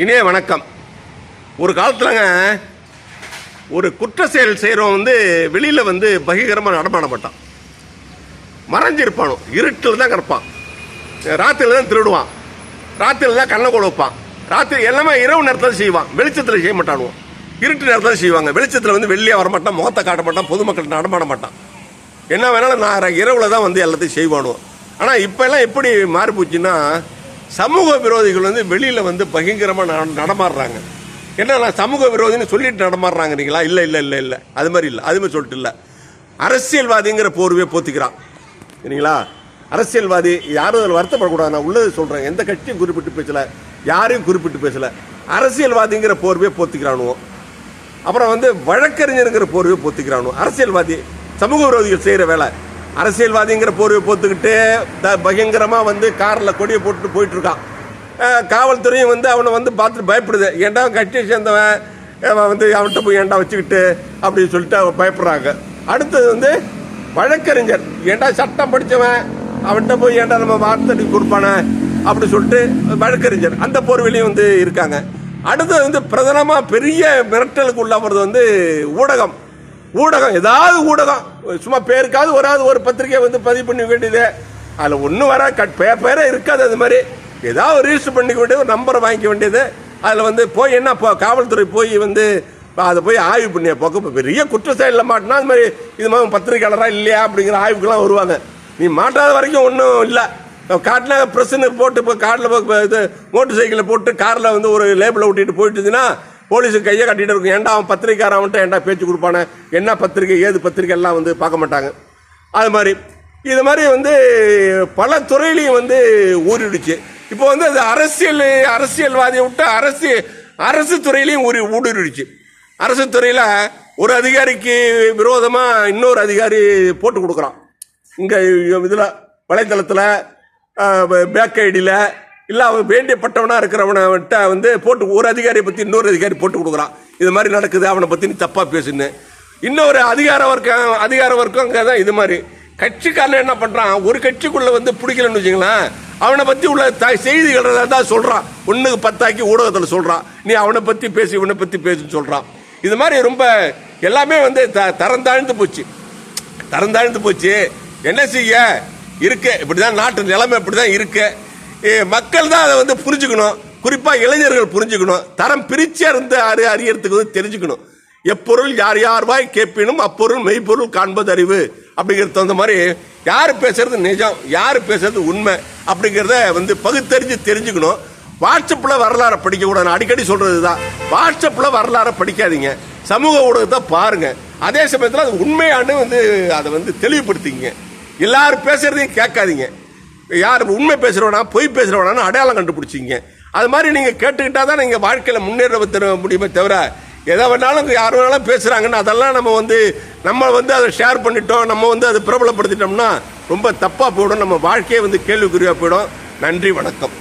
இனிய வணக்கம். ஒரு காலத்துலங்க ஒரு குற்ற செயல் செய்கிறவன் வந்து வெளியில் வந்து பகிரங்கமாக நடமாட மாட்டான். மறைஞ்சிருப்பானோ இருட்டில் தான் கிடப்பான். ராத்திரியில் தான் திருடுவான். ராத்திரியில் தான் கண்ணை கொடு வைப்பான். ராத்திரி எல்லாமே இரவு நேரத்தில் செய்வான். வெளிச்சத்தில் செய்ய மாட்டானுவோம் இருட்டு நேரத்தில் செய்வாங்க. வெளிச்சத்தில் வந்து வெளியே வரமாட்டான் முகத்தை காட்ட மாட்டான் பொதுமக்கள் நடமாட மாட்டான். என்ன வேணாலும் நான் இரவில் தான் வந்து எல்லாத்தையும் செய்வானுவோம் ஆனால் இப்போ எல்லாம் எப்படி மாறி போச்சுன்னா சமூக விரோதிகள் வந்து வெளியில் வந்து பகிங்கரமாக நட நடமாடுறாங்க. என்ன நான் சமூக விரோதின்னு சொல்லிட்டு நடமாடுறாங்கிறீங்களா இல்லை இல்லை இல்லை இல்லை. அது மாதிரி இல்லை. அது மாதிரி சொல்லிட்டு இல்லை. அரசியல்வாதிங்கிற போர்வையை போத்திக்கிறான். சரிங்களா? அரசியல்வாதி யாரும் அதில் வருத்தப்படக்கூடாது. நான் உள்ளது சொல்கிறேன் எந்த கட்சியும் குறிப்பிட்டு பேசலை. யாரையும் குறிப்பிட்டு பேசலை. அரசியல்வாதிங்கிற போர்வையை போத்திக்கிறானுவோம் அப்புறம் வந்து வழக்கறிஞருங்கிற போர்வையை போத்திக்கிறானு அரசியல்வாதி சமூக விரோதிகள் செய்கிற வேலை. அரசியல்வாதிங்கிற போர்வை போத்துக்கிட்டு த பயங்கரமாக வந்து காரில் கொடியை போட்டு போயிட்டுருக்கான். காவல்துறையும் வந்து அவனை வந்து பார்த்துட்டு பயப்படுது. ஏன்டா கட்சியை சேர்ந்தவன்? வந்து அவன்கிட்ட போய் ஏன்டா வச்சுக்கிட்டு அப்படின்னு சொல்லிட்டு அவன் பயப்படுறாங்க. அடுத்தது வந்து வழக்கறிஞர். ஏன்டா சட்டம் படித்தவன் அவன்கிட்ட போய் ஏன்டா நம்ம வார்த்தை கொடுப்பானே? அப்படி சொல்லிட்டு வழக்கறிஞர் அந்த போர்விலையும் வந்து இருக்காங்க. அடுத்தது வந்து பிரதானமாக பெரிய மிரட்டலுக்கு உள்ளாவது வந்து ஊடகம். ஊடகம் ஏதாவது ஊடகம். சும்மா பேருக்காவது ஒரு ஒரு பத்திரிக்கை வந்து பதிவு பண்ணி வேண்டியது அதில் ஒன்றும் வர கட் பேப்பரே இருக்காது அது மாதிரி. ஏதாவது ரிஜிஸ்டர் பண்ணிக்க வேண்டியது ஒரு நம்பரை வாங்கிக்க வேண்டியது. அதில் வந்து போய் என்ன இப்போ காவல்துறை போய் வந்து அதை போய் ஆய்வு பண்ணிய போக்க. பெரிய குற்ற செயலில் மாட்டினா அது மாதிரி இது மாதிரி பத்திரிக்கையாளராக இல்லையா அப்படிங்கிற ஆய்வுக்கெல்லாம் வருவாங்க. நீ மாட்டாத வரைக்கும் ஒன்றும் இல்லை. காட்டில் ப்ரெஸ்ஸுன்னு போட்டு இப்போ காரில் இது மோட்டர் சைக்கிளில் போட்டு காரில் வந்து ஒரு லேபிளை ஒட்டிட்டு போயிட்டு போலீஸுக்கு கையை கட்டிட்டு இருக்கும். ஏன்டா அவன் பத்திரிக்காரன் அவன்கிட்ட ஏன்டா பேச்சு கொடுப்பானே? என்ன பத்திரிக்கை ஏது பத்திரிக்கை எல்லாம் வந்து பார்க்க மாட்டாங்க. அது மாதிரி. இது மாதிரி வந்து பல துறையிலையும் வந்து ஊறிடுச்சு. இப்போ வந்து அது அரசியல் அரசியல்வாதியை விட்டு அரசு அரசு துறையிலையும் ஊறி ஊடுருடுச்சு அரசு துறையில் ஒரு அதிகாரிக்கு விரோதமாக இன்னொரு அதிகாரி போட்டு கொடுக்குறான். இங்கே இதில் வலைத்தளத்தில் பேக் ஐடியில் இல்லை அவன் வேண்டியப்பட்டவனாக இருக்கிறவன்கிட்ட வந்து போட்டு ஒரு அதிகாரியை பற்றி இன்னொரு அதிகாரி போட்டு கொடுக்குறான். இது மாதிரி நடக்குது அவனை பற்றி நீ தப்பாக பேசுன்னு. இன்னொரு அதிகார வர்க்கம் அதிகார வர்க்கம் அங்கே தான் இது மாதிரி. கட்சிக்காரன் என்ன பண்ணுறான் ஒரு கட்சிக்குள்ளே வந்து பிடிக்கலன்னு வச்சுங்களேன் அவனை பற்றி உள்ள த செய்திகளை தான் சொல்கிறான் ஒன்றுக்கு பத்தாக்கி ஊடகத்தில் சொல்கிறான் நீ அவனை பற்றி பேசி இவனை பற்றி பேசுன்னு சொல்கிறான் இது மாதிரி ரொம்ப எல்லாமே வந்து த தரம் தாழ்ந்து போச்சு. தரம் தாழ்ந்து போச்சு. என்ன செய்ய? இருக்கு. இப்படிதான் நாட்டு நிலைமை இப்படி தான் இருக்குது மக்கள் தான் அதை வந்து புரிஞ்சுக்கணும். குறிப்பாக இளைஞர்கள் புரிஞ்சுக்கணும். தரம் பிரிச்சு இருந்து அறி அறியறதுக்கு வந்து தெரிஞ்சுக்கணும். எப்பொருள் யார் யார் வாய் கேட்பினும் அப்பொருள் மெய்ப்பொருள் காண்பது அறிவு அப்படிங்கிறது தகுந்த மாதிரி யார் பேசுறது நிஜம் யார் பேசுறது உண்மை அப்படிங்கிறத வந்து பகுத்தறிஞ்சு தெரிஞ்சுக்கணும். வாட்ஸ்அப்பில் வரலாறை படிக்கக்கூடாது நான் அடிக்கடி சொல்கிறது தான் வாட்ஸ்அப்பில் வரலாறை படிக்காதீங்க. சமூக ஊடகத்தை பாருங்கள் அதே சமயத்தில் அது உண்மையானு வந்து அதை வந்து தெளிவுபடுத்திங்க எல்லாரும் பேசுறதையும் கேட்காதீங்க. யார் உண்மை பேசுகிறவனா பொய் பேசுகிறவனான்னு அடையாளம் கண்டுபிடிச்சிங்க. அது மாதிரி நீங்கள் கேட்டுக்கிட்டா தான் நீங்கள் வாழ்க்கையில் முன்னேற தர முடியுமே தவிர எதை வேணாலும் யார் வேணாலும் பேசுகிறாங்கன்னு அதெல்லாம் நம்ம வந்து நம்ம வந்து அதை ஷேர் பண்ணிட்டோம் நம்ம வந்து அதை பிரபலப்படுத்திட்டோம்னா ரொம்ப தப்பாக போயிடும். நம்ம வாழ்க்கையே வந்து கேள்விக்குறியாக போயிடும். நன்றி வணக்கம்.